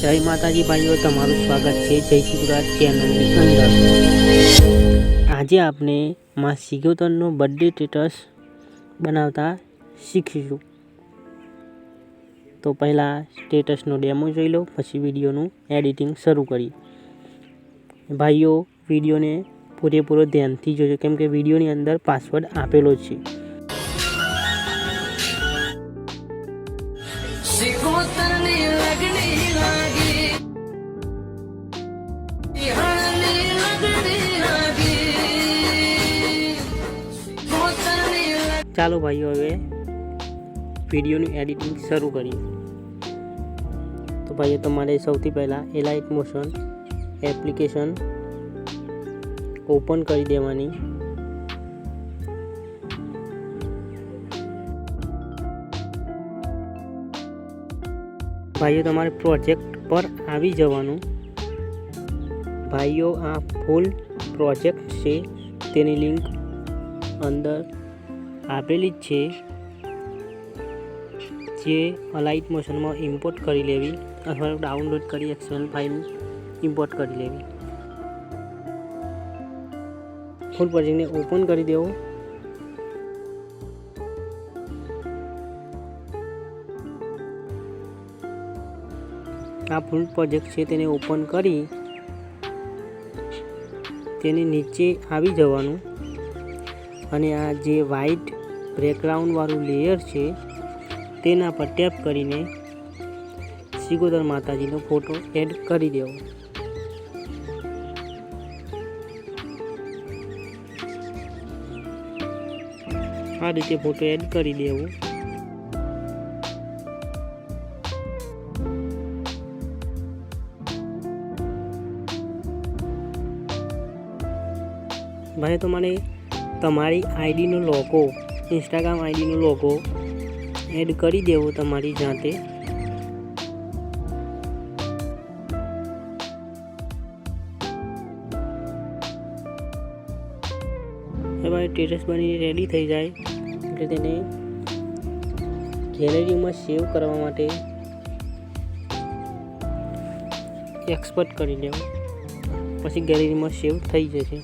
જય માતાજી ભાઈઓ, તમારું સ્વાગત છે. જય શિવરાજ ચેનલની અંદર. આજે આપણે માં સિગોતરનો બર્થડે સ્ટેટસ બનાવતા શીખીશું. તો પહેલાં સ્ટેટસનો ડેમો જોઈ લો, પછી વિડીયોનું એડિટિંગ શરૂ કરીએ. ભાઈઓ, વિડીયોને પૂરેપૂરો ધ્યાનથી જોજો, કેમ કે વિડીયોની અંદર પાસવર્ડ આપેલો છે. ચાલો ભાઈઓ હવે વિડીયોનું એડિટિંગ શરૂ કરીએ. તો ભાઈઓ, તમારે સૌથી પહેલાં એલાઇટ મોશન એપ્લિકેશન ઓપન કરી દેવાની. ભાઈઓ, તમારે પ્રોજેક્ટ પર આવી જવાનું. ભાઈઓ, આ ફૂલ પ્રોજેક્ટ છે. તેની લિંક અંદર આપેલી જ છે, જે અલાઇટ મોશનમાં ઇમ્પોર્ટ કરી લેવી અથવા ડાઉનલોડ કરી એક્સેલ ફાઇલ ઇમ્પોર્ટ કરી લેવી. ફૂલ પ્રોજેક્ટને ઓપન કરી દેવો. આ ફૂલ પ્રોજેક્ટ છે તેને ઓપન કરી તેની નીચે આવી જવાનું. અને આ જે વ્હાઈટ બ્રેકગ્રાઉન્ડવાળું લેયર છે, તેના પર ટેપ કરીને સિગોદર માતાજીનો ફોટો એડ કરી દેવો. આ રીતે ફોટો એડ કરી દેવો. ભાઈ તમારે તમારી આઈડીનો લોગો ઇન્સ્ટાગ્રામ આઈડીનો લોગો એડ કરી દેવો તમારી જાતે. હવે ભાઈ સ્ટેટસ બની રેડી થઈ જાય, એટલે તેને ગેલેરીમાં સેવ કરવા માટે એક્સપર્ટ કરી લેવું. પછી ગેલેરીમાં સેવ થઈ જશે.